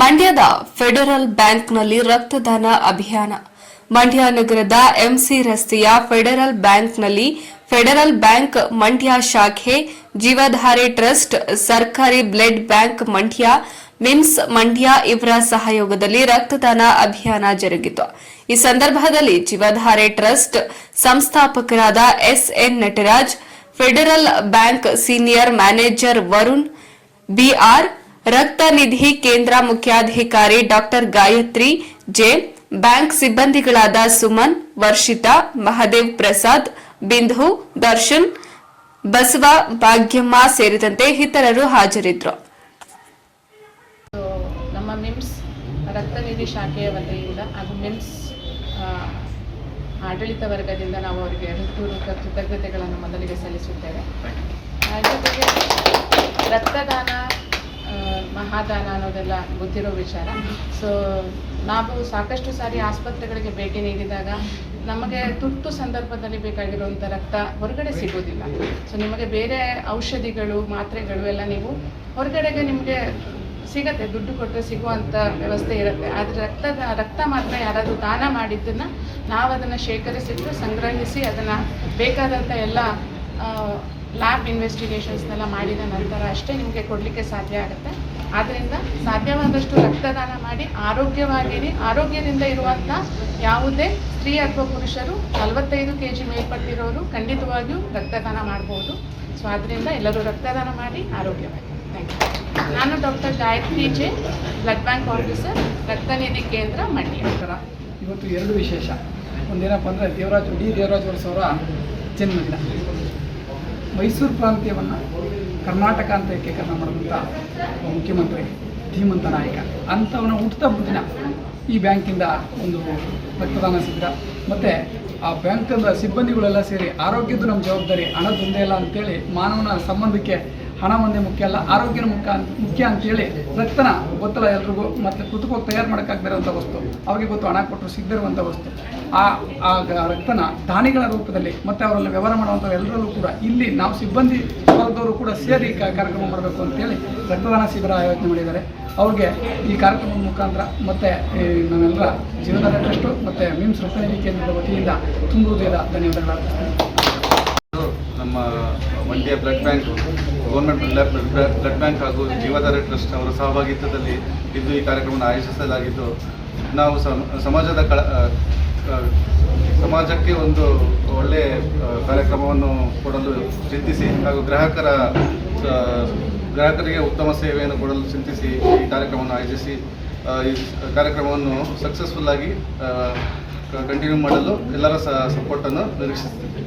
ಮಂಡ್ಯದ ಫೆಡರಲ್ ಬ್ಯಾಂಕ್ನಲ್ಲಿ ರಕ್ತದಾನ ಅಭಿಯಾನ. ಮಂಡ್ಯ ನಗರದ ಎಂಸಿ ರಸ್ತೆಯ ಫೆಡರಲ್ ಬ್ಯಾಂಕ್ನಲ್ಲಿ ಫೆಡರಲ್ ಬ್ಯಾಂಕ್ ಮಂಡ್ಯ ಶಾಖೆ, ಜೀವಧಾರೆ ಟ್ರಸ್ಟ್, ಸರ್ಕಾರಿ blood bank Mandya, MIMS Mandya ಇವರ ಸಹಯೋಗದಲ್ಲಿ ರಕ್ತದಾನ ಅಭಿಯಾನ ಜರುಗಿತು. ಈ ಸಂದರ್ಭದಲ್ಲಿ ಜೀವಧಾರೆ ಟ್ರಸ್ಟ್ ಸಂಸ್ಥಾಪಕರಾದ S N Nataraj, federal bank senior manager Varun B R ರಕ್ತ ನಿಧಿ ಕೇಂದ್ರ ಮುಖ್ಯಾಧಿಕಾರಿ ಡಾಕ್ಟರ್ ಗಾಯತ್ರಿ, ಜೆ, ಬ್ಯಾಂಕ್ ಸಿಬ್ಬಂದಿಗಳಾದ ಸುಮನ್, ವರ್ಷಿತಾ, ಮಹದೇವ್ ಪ್ರಸಾದ್, ಬಿಂಧು, ದರ್ಶನ್, ಬಸವ, ಭಾಗ್ಯಮ್ಮ ಸೇರಿದಂತೆ ಇತರರು ಹಾಜರಿದ್ದರು. ನಮ್ಮ ಮಿಮ್ಸ್ ರಕ್ತನಿಧಿ ಶಾಖೆಯ ವತಿಯಿಂದ ಹಾಗೂ ಮಿಮ್ಸ್ ಆಡಳಿತ ವರ್ಗದಿಂದ ನಾವು ಅವರಿಗೆ ಹೃತ್ಪೂರ್ವಕ ಕೃತಜ್ಞತೆಗಳನ್ನು ಮೊದಲಿಗೆ ಸಲ್ಲಿಸುತ್ತೇವೆ. ರಕ್ತದಾನ ಮಹಾದಾನ ಅನ್ನೋದೆಲ್ಲ ಗೊತ್ತಿರೋ ವಿಚಾರ. ಸೊ ನಾವು ಸಾಕಷ್ಟು ಸಾರಿ ಆಸ್ಪತ್ರೆಗಳಿಗೆ ಭೇಟಿ ನೀಡಿದಾಗ ನಮಗೆ ತುರ್ತು ಸಂದರ್ಭದಲ್ಲಿ ಬೇಕಾಗಿರುವಂಥ ರಕ್ತ ಹೊರಗಡೆ ಸಿಗೋದಿಲ್ಲ. ಸೊ ನಿಮಗೆ ಬೇರೆ ಔಷಧಿಗಳು, ಮಾತ್ರೆಗಳು ಎಲ್ಲ ನೀವು ಹೊರಗಡೆಗೆ ನಿಮಗೆ ಸಿಗತ್ತೆ, ದುಡ್ಡು ಕೊಟ್ಟರೆ ಸಿಗುವಂಥ ವ್ಯವಸ್ಥೆ ಇರುತ್ತೆ. ಆದರೆ ರಕ್ತದ, ರಕ್ತ ಮಾತ್ರ ಯಾರಾದರೂ ದಾನ ಮಾಡಿದ್ದನ್ನು ನಾವು ಅದನ್ನು ಶೇಖರಿಸಿಟ್ಟು ಸಂಗ್ರಹಿಸಿ ಅದನ್ನು ಬೇಕಾದಂಥ ಎಲ್ಲ ಲ್ಯಾಬ್ ಇನ್ವೆಸ್ಟಿಗೇಷನ್ಸ್ನೆಲ್ಲ ಮಾಡಿದ ನಂತರ ಅಷ್ಟೇ ನಿಮಗೆ ಕೊಡಲಿಕ್ಕೆ ಸಾಧ್ಯ ಆಗುತ್ತೆ. ಆದ್ದರಿಂದ ಸಾಧ್ಯವಾದಷ್ಟು ರಕ್ತದಾನ ಮಾಡಿ ಆರೋಗ್ಯವಾಗಿರಿ. ಆರೋಗ್ಯದಿಂದ ಇರುವಂಥ ಯಾವುದೇ ಸ್ತ್ರೀ ಅಥವಾ ಪುರುಷರು ನಲವತ್ತೈದು ಕೆ ಜಿ ಮೇಲ್ಪಟ್ಟಿರೋರು ಖಂಡಿತವಾಗಿಯೂ ರಕ್ತದಾನ ಮಾಡ್ಬೋದು. ಸೊ ಆದ್ದರಿಂದ ಎಲ್ಲರೂ ರಕ್ತದಾನ ಮಾಡಿ ಆರೋಗ್ಯವಾಗಿ. ಥ್ಯಾಂಕ್ ಯು ನಾನು doctor Gayathri J blood bank officer ರಕ್ತನಿಧಿ ಕೇಂದ್ರ ಮಂಡ್ಯ. ಇವತ್ತು ಎರಡು ವಿಶೇಷ. ಒಂದೇನಪ್ಪ ಅಂದರೆ ದೇವರಾಜ್ ಡಿ ದೇವರಾಜ್ ಅವರ ಜನ್ಮದಿನ. ಮೈಸೂರು ಪ್ರಾಂತ್ಯವನ್ನು ಕರ್ನಾಟಕ ಅಂತ ಏಕೀಕರಣ ಮಾಡಿದಂಥ ಮುಖ್ಯಮಂತ್ರಿ ಧೀಮಂತ ನಾಯಕ. ಅಂಥವನ ಹುಟ್ಟಿದ ದಿನ ಈ ಬ್ಯಾಂಕಿಂದ ಒಂದು ರಕ್ತದಾನ ಸಿದ್ಧ ಮತ್ತು ಆ ಬ್ಯಾಂಕದ ಸಿಬ್ಬಂದಿಗಳೆಲ್ಲ ಸೇರಿ ಆರೋಗ್ಯದ್ದು ನಮ್ಮ ಜವಾಬ್ದಾರಿ ಹಣದೊಂದೇ ಇಲ್ಲ ಅಂತೇಳಿ ಮಾನವನ ಸಂಬಂಧಕ್ಕೆ ಹಣ ಒಂದೇ ಮುಖ್ಯ ಅಲ್ಲ, ಆರೋಗ್ಯನ ಮುಖ್ಯ ಮುಖ್ಯ ಅಂತೇಳಿ ರಕ್ತನ ಗೊತ್ತಲ್ಲ ಎಲ್ರಿಗೂ, ಮತ್ತು ಕೃತಕವಾಗಿ ತಯಾರು ಮಾಡೋಕ್ಕಾಗದಿರೋಂಥ ವಸ್ತು. ಅವ್ರಿಗೆ ಗೊತ್ತು, ಹಣ ಕೊಟ್ಟರು ಸಿಗದಿರುವಂಥ ವಸ್ತು. ಆ ಆ ರಕ್ತನ ದಾನಿಗಳ ರೂಪದಲ್ಲಿ, ಮತ್ತು ಅವರಲ್ಲಿ ವ್ಯವಹಾರ ಮಾಡುವಂಥ ಎಲ್ಲರಲ್ಲೂ ಕೂಡ ಇಲ್ಲಿ ನಾವು ಸಿಬ್ಬಂದಿ ವರ್ಗದವರು ಕೂಡ ಸೇರಿ ಕಾರ್ಯಕ್ರಮ ಮಾಡಬೇಕು ಅಂತೇಳಿ ರಕ್ತದಾನ ಶಿಬಿರ ಆಯೋಜನೆ ಮಾಡಿದ್ದಾರೆ. ಅವ್ರಿಗೆ ಈ ಕಾರ್ಯಕ್ರಮದ ಮುಖಾಂತರ ಮತ್ತು ನಾವೆಲ್ಲರ ಜೀವನದ ಟ್ರಸ್ಟು ಮತ್ತು ಮಿಮ್ಸ್ ರಕ್ತನಿಧಿ ಕೇಂದ್ರದ ವತಿಯಿಂದ ತುಂಬ ಹೃದಯದ ಧನ್ಯವಾದಗಳು. ನಮ್ಮ Mandya blood bank, government blood bank ಹಾಗೂ ಜೀವಧಾರ ಟ್ರಸ್ಟ್ ಅವರ ಸಹಭಾಗಿತ್ವದಲ್ಲಿ ಇಂದು ಈ ಕಾರ್ಯಕ್ರಮವನ್ನು ಆಯೋಜಿಸಲಾಗಿದ್ದು, ನಾವು ಸಮ- ಸಮಾಜದ ಕಳ ಸಮಾಜಕ್ಕೆ ಒಂದು ಒಳ್ಳೆಯ ಕಾರ್ಯಕ್ರಮವನ್ನು ಕೊಡಲು ಚಿಂತಿಸಿ ಹಾಗೂ ಗ್ರಾಹಕರ ಗ್ರಾಹಕರಿಗೆ ಉತ್ತಮ ಸೇವೆಯನ್ನು ಕೊಡಲು ಚಿಂತಿಸಿ ಈ ಕಾರ್ಯಕ್ರಮವನ್ನು ಆಯೋಜಿಸಿ ಈ ಕಾರ್ಯಕ್ರಮವನ್ನು ಸಕ್ಸಸ್ಫುಲ್ಲಾಗಿ ಕಂಟಿನ್ಯೂ ಮಾಡಲು ಎಲ್ಲರ ಸಪೋರ್ಟನ್ನು ನಿರೀಕ್ಷಿಸ್ತೀವಿ